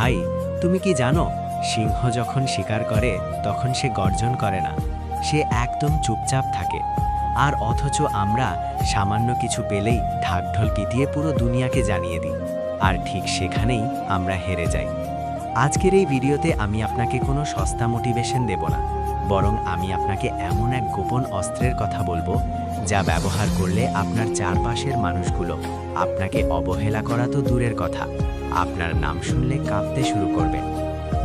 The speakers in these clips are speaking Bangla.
ভাই, তুমি কি জানো, সিংহ যখন শিকার করে, তখন সে গর্জন করে না। সে একদম চুপচাপ থাকে। আর অথচ আমরা সামান্য কিছু পেলেই ঢাকঢোল পিটিয়ে পুরো দুনিয়াকে জানিয়ে দিই। আর ঠিক সেখানেই আমরা হেরে যাই। আজকের এই ভিডিওতে আমি আপনাকে কোনো সস্তা মোটিভেশন দেব না। বরং আমি আপনাকে এমন এক গোপন অস্ত্রের কথা বলব যা ব্যবহার করলে আপনার চারপাশের মানুষগুলো আপনাকে অবহেলা করা তো দূরের কথা। আপনার নাম শুনলে কাঁপতে শুরু করবে।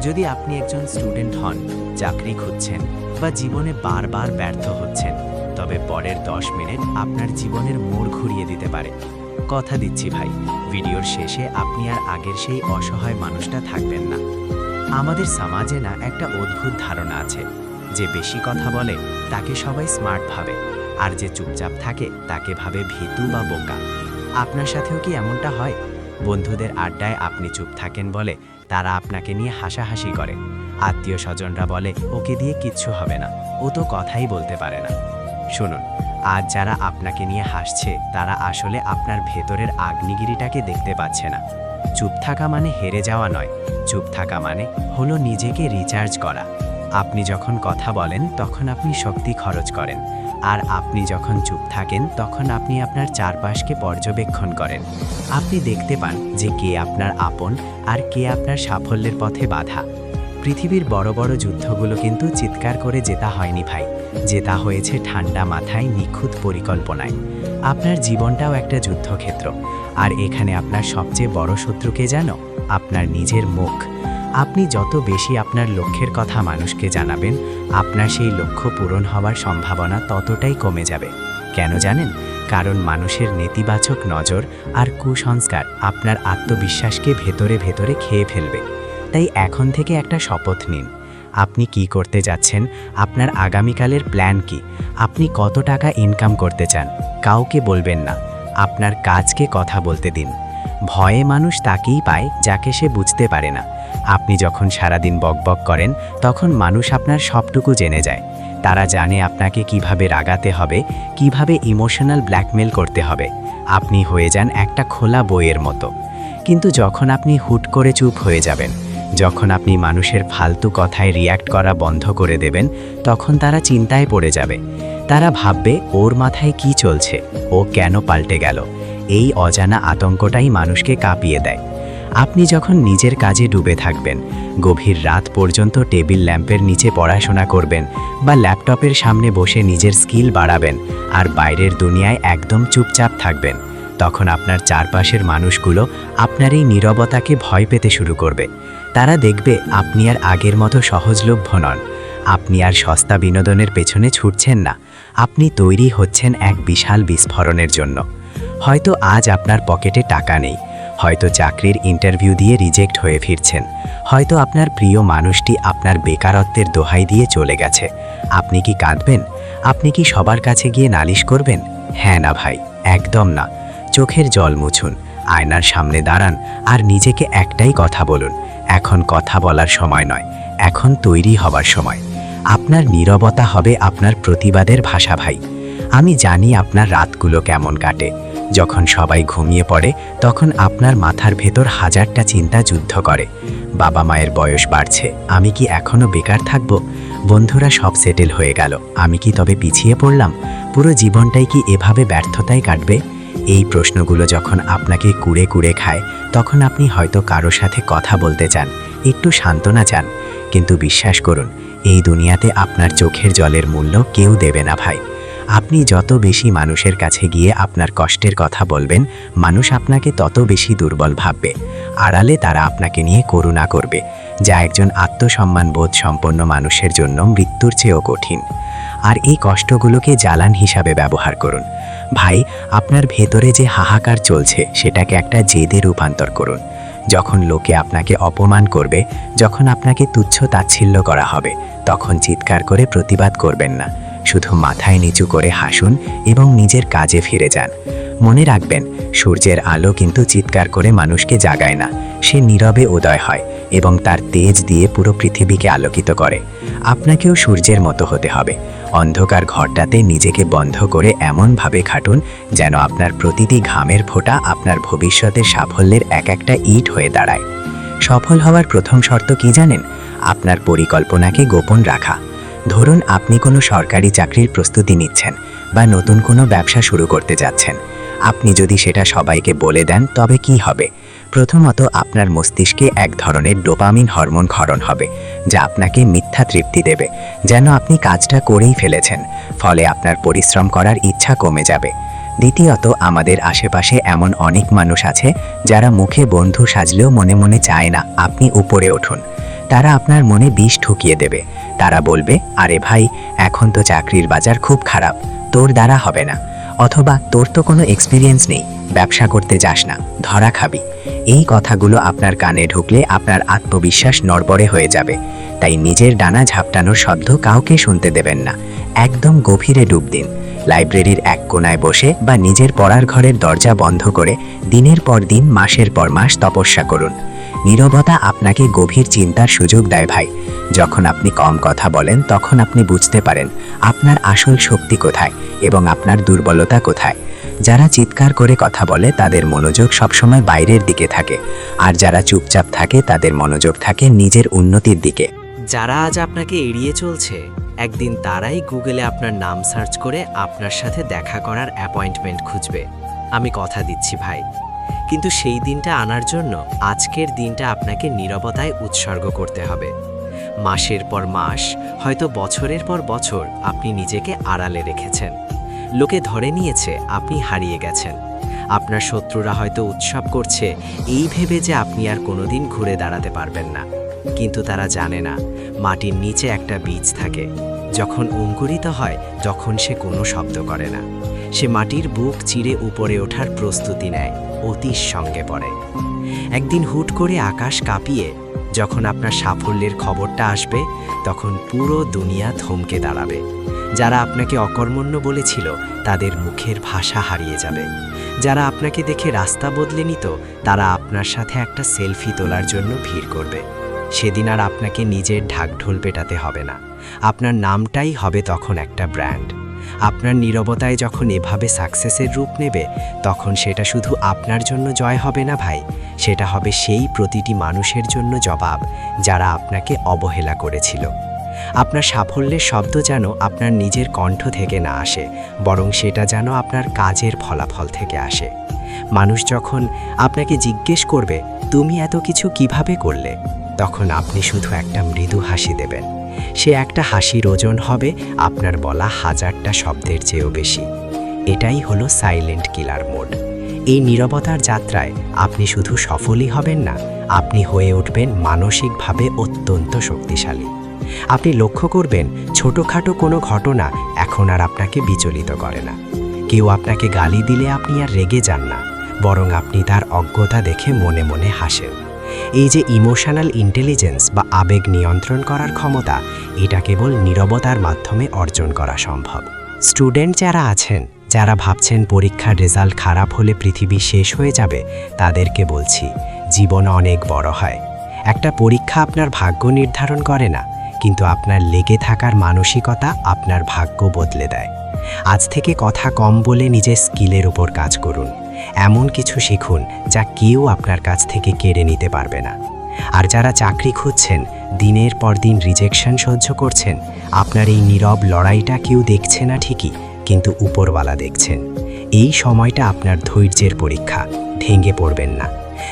যদি আপনি একজন স্টুডেন্ট হন, চাকরি খুঁজছেন বা জীবনে বারবার ব্যর্থ হচ্ছেন, তবে পরের দশ মিনিট আপনার জীবনের মোড় ঘুরিয়ে দিতে পারে। কথা দিচ্ছি ভাই, ভিডিওর শেষে আপনি আর আগের সেই অসহায় মানুষটা থাকবেন না। আমাদের সমাজে না একটা অদ্ভুত ধারণা আছে। যে বেশি কথা বলে, তাকে সবাই স্মার্ট ভাবে। আর যে চুপচাপ থাকে তাকে ভাবে ভীতু বা বোকা। আপনার সাথেও কি এমনটা হয়? বন্ধুদের আড্ডায় আপনি চুপ থাকেন বলে তারা আপনাকে নিয়ে হাসাহাসি করে। আত্মীয় স্বজনরা বলে, ওকে দিয়ে কিচ্ছু হবে না। ও তো কথাই বলতে পারে না। শুনুন, আজ যারা আপনাকে নিয়ে হাসছে, তারা আসলে আপনার ভেতরের আগ্নিগিরিটাকে দেখতে পাচ্ছে না। চুপ থাকা মানে হেরে যাওয়া নয়। চুপ থাকা মানে হলো নিজেকে রিচার্জ করা। আপনি যখন কথা বলেন, তখন আপনি শক্তি খরচ করেন। আর আপনি যখন চুপ থাকেন, তখন আপনি আপনার চারপাশকে পর্যবেক্ষণ করেন। আপনি দেখতে পান যে কে আপনার আপন আর কে আপনার সাফল্যের পথে বাধা। পৃথিবীর বড় বড় যুদ্ধগুলো কিন্তু চিৎকার করে জেতা হয়নি ভাই। জেতা হয়েছে ঠান্ডা মাথায় নিখুঁত পরিকল্পনায়। আপনার জীবনটাও একটা যুদ্ধক্ষেত্র। আর এখানে আপনার সবচেয়ে বড় শত্রুকে জানো? আপনার নিজের মুখ। আপনি যত বেশি আপনার লক্ষ্যের কথা মানুষকে জানাবেন, আপনার সেই লক্ষ্য পূরণ হওয়ার সম্ভাবনা ততটাই কমে যাবে। কেন জানেন? কারণ মানুষের নেতিবাচক নজর আর কুসংস্কার আপনার আত্মবিশ্বাসকে ভেতরে ভেতরে খেয়ে ফেলবে। তাই এখন থেকে একটা শপথ নিন। আপনি কি করতে যাচ্ছেন? আপনার আগামীকালের প্ল্যান কি? আপনি কত টাকা ইনকাম করতে চান? কাউকে বলবেন না। আপনার কাজকে কথা বলতে দিন। ভয়ে মানুষ তাকেই পায় যাকে সে বুঝতে পারে না। আপনি যখন সারাদিন বকবক করেন, তখন মানুষ আপনার সবটুকু জেনে যায়। তারা জানে আপনাকে কীভাবে রাগাতে হবে, কীভাবে ইমোশনাল ব্ল্যাকমেল করতে হবে। আপনি হয়ে যান একটা খোলা বইয়ের মতো। কিন্তু যখন আপনি হুট করে চুপ হয়ে যাবেন, যখন আপনি মানুষের ফালতু কথায় রিয়্যাক্ট করা বন্ধ করে দেবেন, তখন তারা চিন্তায় পড়ে যাবে। তারা ভাববে, ওর মাথায় কি চলছে? ও কেন পাল্টে গেল? এই অজানা আতঙ্কটাই মানুষকে কাঁপিয়ে দেয়। আপনি যখন নিজের কাজে ডুবে থাকবেন, গভীর রাত পর্যন্ত টেবিল ল্যাম্পের নিচে পড়াশোনা করবেন বা ল্যাপটপের সামনে বসে নিজের স্কিল বাড়াবেন আর বাইরের দুনিয়ায় একদম চুপচাপ থাকবেন, তখন আপনার চারপাশের মানুষগুলো আপনার এই নীরবতাকে ভয় পেতে শুরু করবে। তারা দেখবে আপনি আর আগের মতো সহজলভ্য নন। আপনি আর সস্তা বিনোদনের পেছনে ছুটছেন না। আপনি তৈরি হচ্ছেন এক বিশাল বিস্ফোরণের জন্য। হয়তো আজ আপনার পকেটে টাকা নেই, হয়তো চাকরির ইন্টারভিউ দিয়ে রিজেক্ট হয়ে ফিরছেন, হয়তো আপনার প্রিয় মানুষটি আপনার বেকারত্বের দোহাই দিয়ে চলে গেছে। আপনি কি কাঁদবেন? আপনি কি সবার কাছে গিয়ে নালিশ করবেন? হ্যাঁ না ভাই, একদম না। চোখের জল মুছুন, আয়নার সামনে দাঁড়ান, আর নিজেকে একটাই কথা বলুন, এখন কথা বলার সময় নয়, এখন তৈরি হবার সময়। আপনার নীরবতা হবে আপনার প্রতিবাদের ভাষা ভাই। আমি জানি আপনার রাতগুলো কেমন কাটে যখন সবাই ঘুমিয়ে পড়ে, তখন আপনার মাথার ভেতর হাজারটা চিন্তা যুদ্ধ করে। বাবা মায়ের বয়স বাড়ছে, আমি কি এখনও বেকার থাকব? বন্ধুরা সব সেটেল হয়ে গেল, আমি কি তবে পিছিয়ে পড়লাম? পুরো জীবনটাই কি এভাবে ব্যর্থতায় কাটবে? এই প্রশ্নগুলো যখন আপনাকে কুড়ে কুড়ে খায়, তখন আপনি হয়তো কারও সাথে কথা বলতে চান, একটু সান্ত্বনা চান। কিন্তু বিশ্বাস করুন, এই দুনিয়াতে আপনার চোখের জলের মূল্য কেউ দেবে না ভাই। আপনি যত বেশি মানুষের কাছে গিয়ে আপনার কষ্টের কথা বলবেন, মানুষ আপনাকে তত বেশি দুর্বল ভাববে। আড়ালে তারা আপনাকে নিয়ে করুণা করবে, যা একজন আত্মসম্মান বোধ সম্পন্ন মানুষের জন্য মৃত্যুর চেয়েও কঠিন। আর এই কষ্টগুলোকে জ্বালান হিসাবে ব্যবহার করুন। ভাই, আপনার ভেতরে যে হাহাকার চলছে, সেটাকে একটা জেদে রূপান্তর করুন। যখন লোকে আপনাকে অপমান করবে, যখন আপনাকে তুচ্ছ তাচ্ছিল্য করা হবে, তখন চিৎকার করে প্রতিবাদ করবেন না। শুধু মাথায় নিচু করে হাসুন এবং নিজের কাজে ফিরে যান। মনে রাখবেন, সূর্যের আলো কিন্তু চিৎকার করে মানুষকে জাগায় না। সে নীরবে উদয় হয় এবং তার তেজ দিয়ে পুরো পৃথিবীকে আলোকিত করে। আপনাকেও সূর্যের মতো হতে হবে। অন্ধকার ঘরটাতে নিজেকে বন্ধ করে এমনভাবে খাটুন যেন আপনার প্রতিটি ঘামের ফোঁটা আপনার ভবিষ্যতের সাফল্যের এক একটা ইট হয়ে দাঁড়ায়। সফল হওয়ার প্রথম শর্ত কি জানেন? আপনার পরিকল্পনাকে গোপন রাখা। ধরুন আপনি কোনো সরকারি চাকরির প্রস্তুতি নিচ্ছেন বা নতুন কোনো ব্যবসা শুরু করতে যাচ্ছেন। আপনি যদি সেটা সবাইকে বলে দেন, তবে কি হবে? প্রথমত আপনার মস্তিষ্কে এক ধরনের ডোপামিন হরমোন ক্ষরণ হবে, যা আপনাকে মিথ্যা তৃপ্তি দেবে, যেন আপনি কাজটা করেই ফেলেছেন, ফলে আপনার পরিশ্রম করার ইচ্ছা কমে যাবে। দ্বিতীয়ত, আমাদের আশেপাশে এমন অনেক মানুষ আছে যারা মুখে বন্ধু সাজলেও মনে মনে চায় না, আপনি উপরে উঠুন। তারা আপনার মনে বিষ ঠুকিয়ে দেবে। তারা বলবে, আরে ভাই, এখন তো চাকরির বাজার খুব খারাপ, তোর দ্বারা হবে না। অথবা তোর তো কোনো এক্সপিরিয়েন্স নেই, ব্যবসা করতে যাস না, ধরা খাবি। এই কথাগুলো আপনার কানে ঢুকলে আপনার আত্মবিশ্বাস নড়বড়ে হয়ে যাবে। তাই নিজের ডানা ঝাপটানোর শব্দ কাউকে শুনতে দেবেন না। একদম গভীরে ডুব দিন। লাইব্রেরির এক কোনায় বসে বা নিজের পড়ার ঘরের দরজা বন্ধ করে দিনের পর দিন, মাসের পর মাস তপস্যা করুন। নীরবতা আপনাকে গভীর চিন্তার সুযোগ দেয় ভাই। যখন আপনি কম কথা বলেন, তখন আপনি বুঝতে পারেন আপনার আসল শক্তি কোথায় এবং আপনার দুর্বলতা কোথায়। যারা চিৎকার করে কথা বলে, তাদের মনোযোগ সবসময় বাইরের দিকে থাকে। আর যারা চুপচাপ থাকে, তাদের মনোযোগ থাকে নিজের উন্নতির দিকে। যারা আজ আপনাকে এড়িয়ে চলছে, একদিন তারাই গুগলে আপনার নাম সার্চ করে আপনার সাথে দেখা করার অ্যাপয়েন্টমেন্ট খুঁজবে। আমি কথা দিচ্ছি ভাই। কিন্তু সেই দিনটা আনার জন্য আজকের দিনটা আপনাকে নীরবতায় উৎসর্গ করতে হবে। মাসের পর মাস, হয়তো বছরের পর বছর আপনি নিজেকে আড়ালে রেখেছেন। লোকে ধরে নিয়েছে আপনি হারিয়ে গেছেন। আপনার শত্রুরা হয়তো উৎসব করছে, এই ভেবে যে আপনি আর কোনোদিন ঘুরে দাঁড়াতে পারবেন না। কিন্তু তারা জানে না, মাটির নিচে একটা বীজ থাকে। যখন অঙ্কুরিত হয়, তখন সে কোনো শব্দ করে না। সে মাটির বুক চিরে উপরে ওঠার প্রস্তুতি নেয় অতির সঙ্গে পড়ে। একদিন হুট করে আকাশ কাঁপিয়ে, যখন আপনার সাফল্যের খবরটা আসবে, তখন পুরো দুনিয়া থমকে দাঁড়াবে। যারা আপনাকে অকর্মণ্য বলেছিল, তাদের মুখের ভাষা হারিয়ে যাবে। যারা আপনাকে দেখে রাস্তা বদলে নিত, তারা আপনার সাথে একটা সেলফি তোলার জন্য ভিড় করবে। সেদিন আর আপনাকে নিজের ঢাকঢোল পেটাতে হবে না। আপনার নামটাই হবে তখন একটা ব্র্যান্ড। আপনার নীরবতায় যখন এভাবে সাকসেসের রূপ নেবে, তখন সেটা শুধু আপনার জন্য জয় হবে না ভাই, সেটা হবে সেই প্রতিটি মানুষের জন্য জবাব যারা আপনাকে অবহেলা করেছিল। আপনার সাফল্যের শব্দ যেন আপনার নিজের কণ্ঠ থেকে না আসে, বরং সেটা যেন আপনার কাজের ফলাফল থেকে আসে। মানুষ যখন আপনাকে জিজ্ঞেস করবে, তুমি এত কিছু কীভাবে করলে? তখন আপনি শুধু একটা মৃদু হাসি দেবেন। সে একটা হাসির ওজন হবে, আপনার বলা হাজারটা শব্দের চেয়েও বেশি। এটাই হলো সাইলেন্ট কিলার মোড। এই নীরবতার যাত্রায় আপনি শুধু সফলই হবেন না, আপনি হয়ে উঠবেন মানসিকভাবে অত্যন্ত শক্তিশালী। আপনি লক্ষ্য করবেন, ছোটোখাটো কোনো ঘটনা এখন আর আপনাকে বিচলিত করে না। কেউ আপনাকে গালি দিলে আপনি আর রেগে যান না, বরং আপনি তার অজ্ঞতা দেখে মনে মনে হাসেন। এই যে ইমোশনাল ইন্টেলিজেন্স বা আবেগ নিয়ন্ত্রণ করার ক্ষমতা, এটা কেবল নীরবতার মাধ্যমে অর্জন করা সম্ভব। স্টুডেন্ট যারা আছেন, যারা ভাবছেন পরীক্ষার রেজাল্ট খারাপ হলে পৃথিবী শেষ হয়ে যাবে, তাদেরকে বলছি, জীবন অনেক বড় হয়। একটা পরীক্ষা আপনার ভাগ্য নির্ধারণ করে না, কিন্তু আপনার লেগে থাকার মানসিকতা আপনার ভাগ্য বদলে দেয়। আজ থেকে কথা কম বলে নিজের স্কিলের উপর কাজ করুন। এমন কিছু শিখুন যা কেউ আপনার কাছ থেকে কেড়ে নিতে পারবে না। আর যারা চাকরি খুঁজছেন, দিনের পর দিন রিজেকশন সহ্য করছেন, আপনার এই নীরব লড়াইটা কেউ দেখছে না ঠিকই, কিন্তু উপরওয়ালা দেখছেন। এই সময়টা আপনার ধৈর্যের পরীক্ষা, ভেঙে পড়বেন না।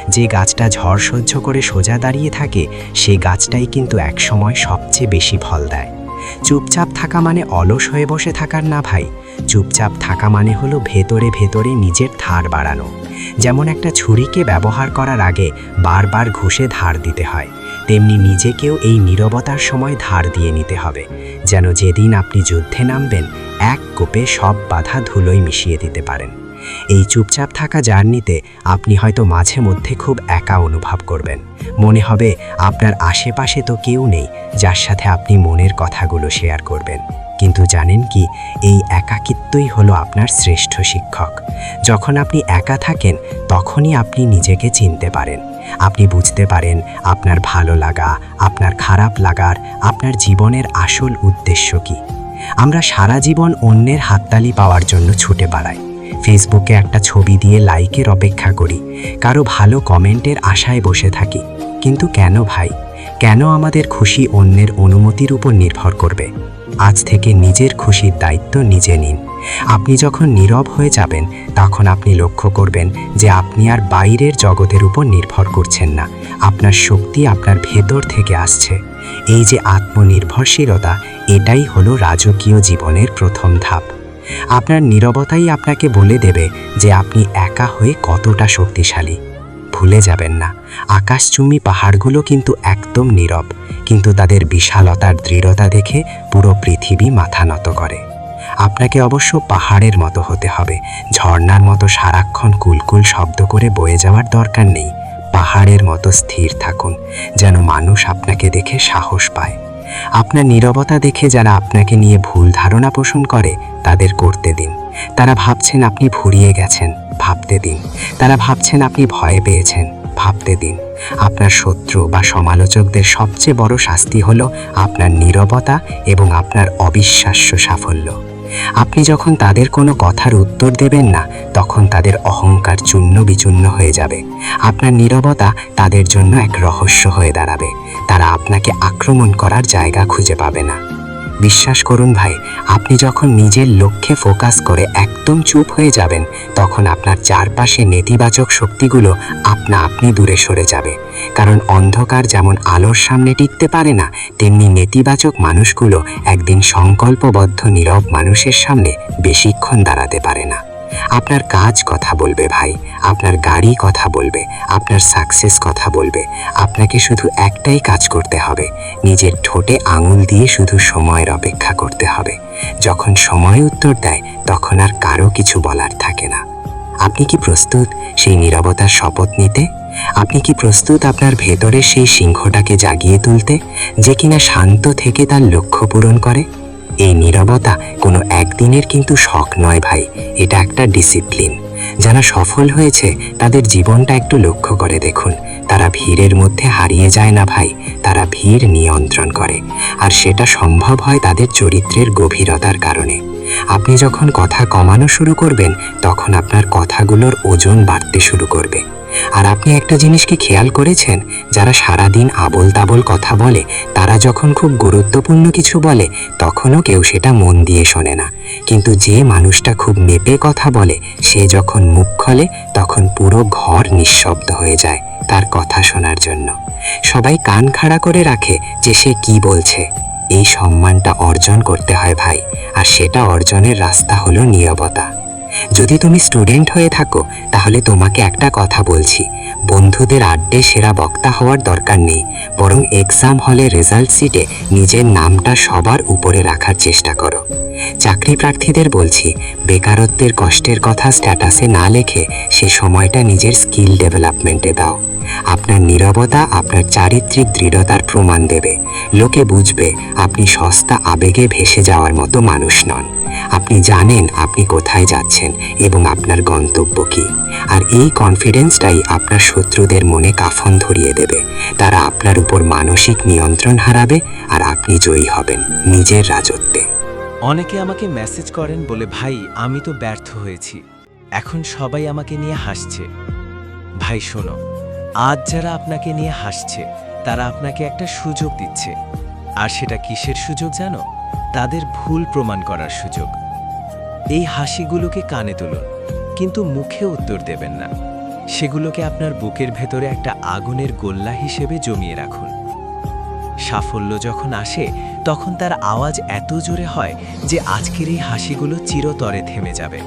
যে গাছটা ঝড় সহ্য করে সোজা দাঁড়িয়ে থাকে, সে গাছটাই কিন্তু একসময় সবচেয়ে বেশি ফল দেয়। চুপচাপ থাকা মানে অলস হয়ে বসে থাকার না ভাই চুপচাপ থাকা মানে হলো ভেতরে ভেতরে নিজের ধার বাড়ানো। যেমন একটা ছুরিকে ব্যবহার করার আগে বারবার ঘুষে ধার দিতে হয়, তেমনি নিজেকেও এই নিরবতার সময় ধার দিয়ে নিতে হবে, যেন যেদিন আপনি যুদ্ধে নামবেন, এক কোপে সব বাধা ধুলোয় মিশিয়ে দিতে পারেন। এই চুপচাপ থাকা জার্নিতে আপনি হয়তো মাঝে মধ্যে খুব একা অনুভব করবেন। মনে হবে আপনার আশেপাশে তো কেউ নেই যার সাথে আপনি মনের কথাগুলো শেয়ার করবেন। কিন্তু জানেন কি, এই একাকিত্বই হলো আপনার শ্রেষ্ঠ শিক্ষক। যখন আপনি একা থাকেন, তখনই আপনি নিজেকে চিনতে পারেন। আপনি বুঝতে পারেন আপনার ভালো লাগা, আপনার খারাপ লাগার, আপনার জীবনের আসল উদ্দেশ্য কি। আমরা সারা জীবন অন্যের হাততালি পাওয়ার জন্য ছুটে বাড়াই। ফেসবুকে একটা ছবি দিয়ে লাইকের অপেক্ষা করি। কারও ভালো কমেন্টের আশায় বসে থাকি। কিন্তু কেন ভাই? কেন আমাদের খুশি অন্যের অনুমতির উপর নির্ভর করবে? আজ থেকে নিজের খুশির দায়িত্ব নিজে নিন। আপনি যখন নীরব হয়ে যাবেন, তখন আপনি লক্ষ্য করবেন যে আপনি আর বাইরের জগতের উপর নির্ভর করছেন না। আপনার শক্তি আপনার ভেতর থেকে আসছে। এই যে আত্মনির্ভরশীলতা, এটাই হলো রাজকীয় জীবনের প্রথম ধাপ। আপনার নীরবতাই আপনাকে বলে দেবে যে আপনি একা হয়ে কতটা শক্তিশালী। ভুলে যাবেন না, আকাশচুম্বী পাহাড়গুলো কিন্তু একদম নীরব, কিন্তু তাদের বিশালতার দৃঢ়তা দেখে পুরো পৃথিবী মাথা নত করে। আপনাকে অবশ্য পাহাড়ের মতো হতে হবে, ঝর্ণার মতো সারাক্ষণ কুলকুল শব্দ করে বয়ে যাওয়ার দরকার নেই। পাহাড়ের মতো স্থির থাকুন, যেন মানুষ আপনাকে দেখে সাহস পায়। আপনার নিরবতা দেখে যারা আপনাকে নিয়ে ভুল ধারণা পোষণ করে, তাদের করতে দিন। তারা ভাবছেন আপনি ফুরিয়ে গেছেন, ভাবতে দিন। তারা ভাবছেন আপনি ভয় পেয়েছেন, ভাবতে দিন। আপনার শত্রু বা সমালোচকদের সবচেয়ে বড় শাস্তি হল আপনার নিরবতা এবং আপনার অবিশ্বাস্য সাফল্য। আপনি যখন তাদের কোনো কথার উত্তর দেবেন না, তখন তাদের অহংকার চূর্ণ বিচূর্ণ হয়ে যাবে। আপনার নীরবতা তাদের জন্য এক রহস্য হয়ে দাঁড়াবে। তারা আপনাকে আক্রমণ করার জায়গা খুঁজে পাবে না। বিশ্বাস করুন ভাই, আপনি যখন নিজের লক্ষ্যে ফোকাস করে একদম চুপ হয়ে যাবেন, তখন আপনার চারপাশে নেতিবাচক শক্তিগুলো আপনা আপনি দূরে সরে যাবে। কারণ অন্ধকার যেমন আলোর সামনে টিকতে পারে না, তেমনি নেতিবাচক মানুষগুলো একদিন সংকল্পবদ্ধ নীরব মানুষের সামনে বেশিক্ষণ দাঁড়াতে পারে না। আপনার কাজ কথা বলবে ভাই, আপনার গাড়ি কথা বলবে, আপনার সাকসেস কথা বলবে। আপনাকে শুধু একটাই কাজ করতে হবে, নিজের ঠোঁটে আঙুল দিয়ে শুধু সময়ের অপেক্ষা করতে হবে। যখন সময় উত্তর দেয়, তখন আর কারও কিছু বলার থাকে না। আপনি কি প্রস্তুত সেই নীরবতার শপথ নিতে? আপনি কি প্রস্তুত আপনার ভেতরের সেই সিংহটাকে জাগিয়ে তুলতে, যে কিনা শান্ত থেকে তার লক্ষ্য পূরণ করে? এই নিরবতা কোনো একদিনের কিন্তু শখ নয় ভাই, এটা একটা ডিসিপ্লিন যারা সফল হয়েছে, তাদের জীবনটা একটু লক্ষ্য করে দেখুন। তারা ভিড়ের মধ্যে হারিয়ে যায় না ভাই, তারা ভিড় নিয়ন্ত্রণ করে। আর সেটা সম্ভব হয় তাদের চরিত্রের গভীরতার কারণে। আপনি যখন কথা কমানো শুরু করবেন, তখন আপনার কথাগুলোর ওজন বাড়তে শুরু করবে। আর আপনি একটা জিনিস কি খেয়াল করেছেন? যারা সারাদিন আবল তাবল কথা বলে, তারা যখন খুব গুরুত্বপূর্ণ কিছু বলে, তখনও কেউ সেটা মন দিয়ে শোনে না। কিন্তু যে মানুষটা খুব মেপে কথা বলে, সে যখন মুখ খোলে, তখন পুরো ঘর নিঃশব্দ হয়ে যায় তার কথা শোনার জন্য। সবাই কান খাড়া করে রাখে যে সে কি বলছে। এই সম্মানটা অর্জন করতে হয় ভাই। আর সেটা অর্জনের রাস্তা হলো নিরবতা। যদি তুমি স্টুডেন্ট হয়ে থাকো, তাহলে তোমাকে একটা কথা বলছি। বন্ধুদের আড্ডে সেরা বক্তা হওয়ার দরকার নেই, বরং এক্সাম হলে রেজাল্ট সিটে নিজের নামটা সবার উপরে রাখার চেষ্টা করো। চাকরি প্রার্থীদের বলছি, বেকারত্বের কষ্টের কথা স্ট্যাটাসে না লেখে সে সময়টা নিজের স্কিল ডেভেলপমেন্টে দাও। আপনার নীরবতা, আপনার চারিত্রিক দৃঢ়তার প্রমাণ দেবে। লোকে বুঝবে, আপনি সস্তা আবেগে ভেসে যাওয়ার মতো মানুষ নন। আপনি জানেন আপনি কোথায় যাচ্ছেন এবং আপনার গন্তব্য কী। আর এই কনফিডেন্সটাই আপনার শত্রুদের মনে কাফন ধরিয়ে দেবে। তারা আপনার উপর মানসিক নিয়ন্ত্রণ হারাবে আর আপনি জয়ী হবেন নিজের রাজত্বে। অনেকে আমাকে মেসেজ করেন বলে, ভাই, আমি তো ব্যর্থ হয়েছি। এখন সবাই আমাকে নিয়ে হাসছে। ভাই, শোনো, আজ যারা আপনাকে নিয়ে হাসছে, তারা আপনাকে একটা সুযোগ দিচ্ছে। আর সেটা কিসের সুযোগ জানো? তাদের ভুল প্রমাণ করার সুযোগ। এই হাসিগুলোকে কানে তুলুন, কিন্তু মুখে উত্তর দেবেন না। সেগুলোকে আপনার বুকের ভেতরে একটা আগুনের গোল্লা হিসেবে জমিয়ে রাখুন। সাফল্য যখন আসে, তখন তার আওয়াজ এত জোরে হয় যে আজকের এই হাসিগুলো চিরতরে থেমে যাবে।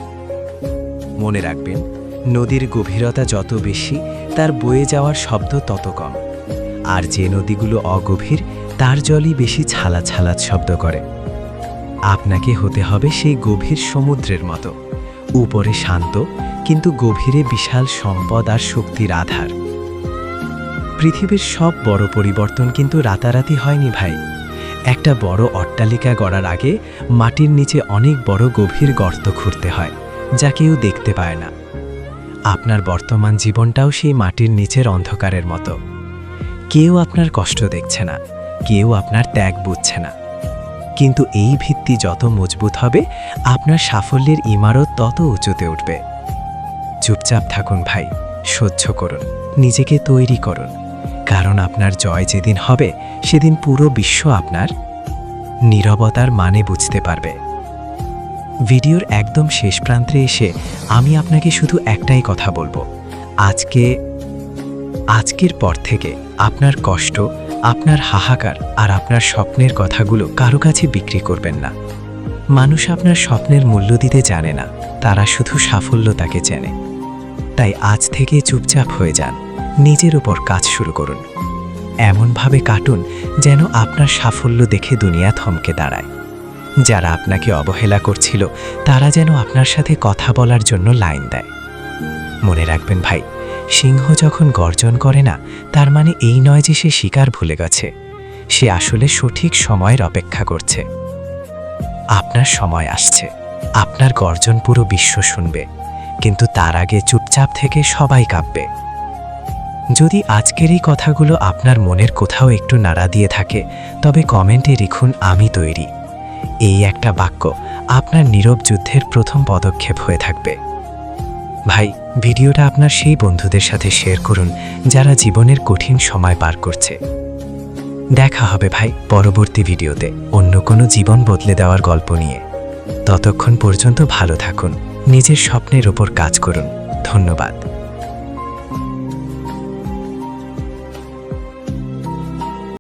মনে রাখবেন, নদীর গভীরতা যত বেশি, তার বয়ে যাওয়ার শব্দ তত কম। আর যে নদীগুলো অগভীর, তার জলই বেশি ছালা ছালাত শব্দ করে। আপনাকে হতে হবে সেই গভীর সমুদ্রের মতো। উপরে শান্ত, কিন্তু গভীরে বিশাল সম্পদ আর শক্তির আধার। পৃথিবীর সব বড় পরিবর্তন কিন্তু রাতারাতি হয়নি ভাই। একটা বড় অট্টালিকা গড়ার আগে মাটির নিচে অনেক বড় গভীর গর্ত খুঁড়তে হয়, যা কেউ দেখতে পায় না। আপনার বর্তমান জীবনটাও সেই মাটির নিচের অন্ধকারের মতো। কেউ আপনার কষ্ট দেখছে না, কেউ আপনার ত্যাগ বুঝছে না। কিন্তু এই ভিত্তি যত মজবুত হবে, আপনার সাফল্যের ইমারত তত উঁচুতে উঠবে। চুপচাপ থাকুন ভাই, সহ্য করুন, নিজেকে তৈরি করুন, কারণ আপনার জয় যেদিন হবে, সেদিন পুরো বিশ্ব আপনার নীরবতার মানে বুঝতে পারবে। ভিডিওর একদম শেষ প্রান্তে এসে আমি আপনাকে শুধু একটাই কথা বলব। আজকে, আজকের পর থেকে আপনার কষ্ট আপনার হাহাকার আর আপনার স্বপ্নের কথাগুলো কারও কাছে বিক্রি করবেন না। মানুষ আপনার স্বপ্নের মূল্য দিতে জানে না, তারা শুধু সাফল্য তাকে চেনে। তাই আজ থেকে চুপচাপ হয়ে যান, নিজের ওপর কাজ শুরু করুন। এমনভাবে কাটুন যেন আপনার সাফল্য দেখে দুনিয়া থমকে দাঁড়ায়। যারা আপনাকে অবহেলা করছিল, তারা যেন আপনার সাথে কথা বলার জন্য লাইন দেয়। মনে রাখবেন ভাই সিংহ যখন গর্জন করে না, তার মানে এই নয় যে সে শিকার ভুলে গেছে। সে আসলে সঠিক সময়ের অপেক্ষা করছে। আপনার সময় আসছে। আপনার গর্জন পুরো বিশ্ব শুনবে। কিন্তু তার আগে চুপচাপ থেকে সবাই কাঁপবে। যদি আজকের এই কথাগুলো আপনার মনের কোথাও একটু নাড়া দিয়ে থাকে, তবে কমেন্টে লিখুন, আমি তৈরি। এই একটা বাক্য আপনার নীরব যুদ্ধের প্রথম পদক্ষেপ হয়ে থাকবে। ভাই ভিডিওটা আপনার সেই বন্ধুদের সাথে শেয়ার করুন, যারা জীবনের কঠিন সময় পার করছে। দেখা হবে ভাই পরবর্তী ভিডিওতে। অন্য কোনো জীবন বদলে দেওয়ার গল্প নিয়ে। ততক্ষণ পর্যন্ত ভালো থাকুন, নিজের স্বপ্নের ওপর কাজ করুন। ধন্যবাদ।